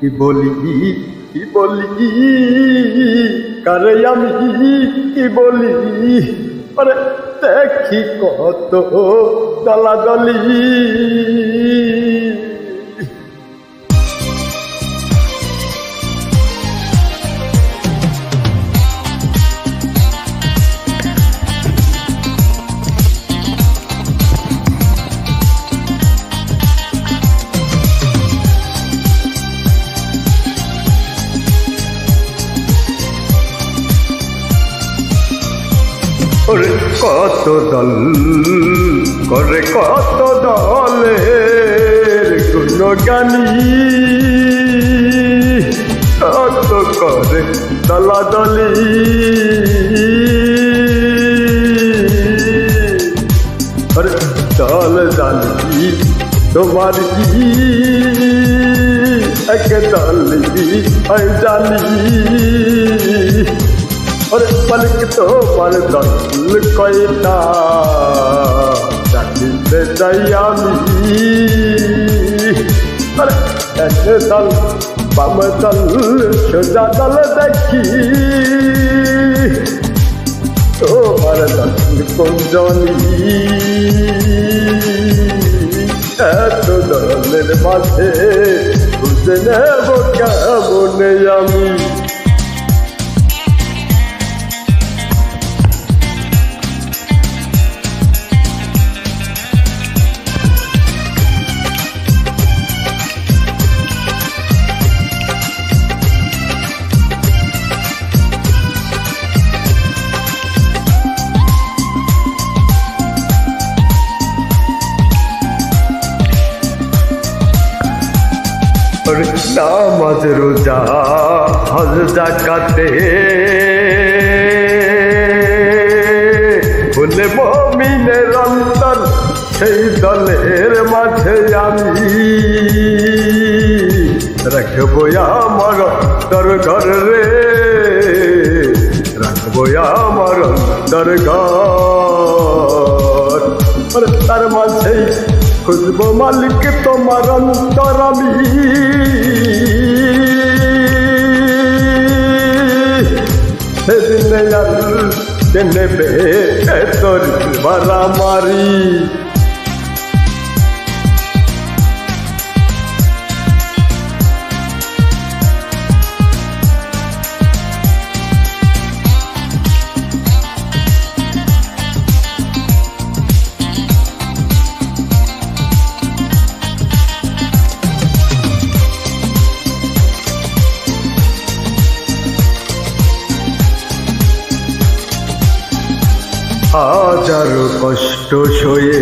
কি বলি কি বলি কারে আমি কি বলি আরে দেখি কত দলাদলি। ওরে কত দল, করে কত দলের গুণগানি। কত করে দলাদলি। আরে দল জানি তোমার কি? এক দলি জানি। তোমার দখল কয়টা? চাকরিতে যাই আমি। এসে দল, বাম দল, সোজা দল দেখি। তোমার দখল কোন জনি? এত দলের মাঝে বুঝে নেব কেমন আমি? আমার নামাজ রোজা হজ জাকাতে হলে মমিনের অন্তর, সেই দলের মাঝে আমি। রাখব আমার তোর ঘর রে, রাখব আমার তোর ঘর। তার মাঝে খুঁজবো মালিক তোমার অন্তর আমি। সেদিন আর নেবে তোর মারামারি হাজারো কষ্ট সয়ে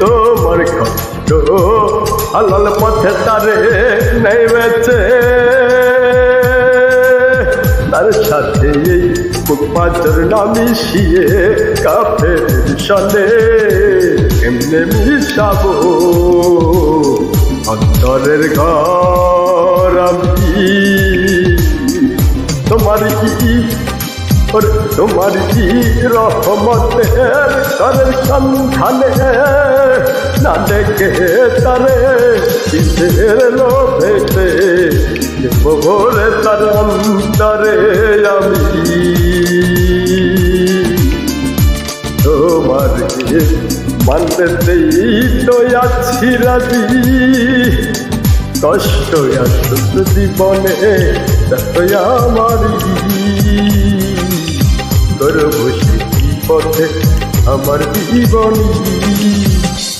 তোমার কষ্ট হালাল পথে তারে নেমেছে তার সাথে এই পাঁচর না মিশিয়ে কাফের সনে এমনি মিশাবো? অন্তরের ঘর তোমার কি তোমার কি রহমতের তারের সন্ধানে না দেখে তারে কিসের লোভেতে ভোরে তার তোমার মানতেই তো আছি রাজি। কষ্ট আসুক জীবনে আমার করব সেই পথে আমার জীবন।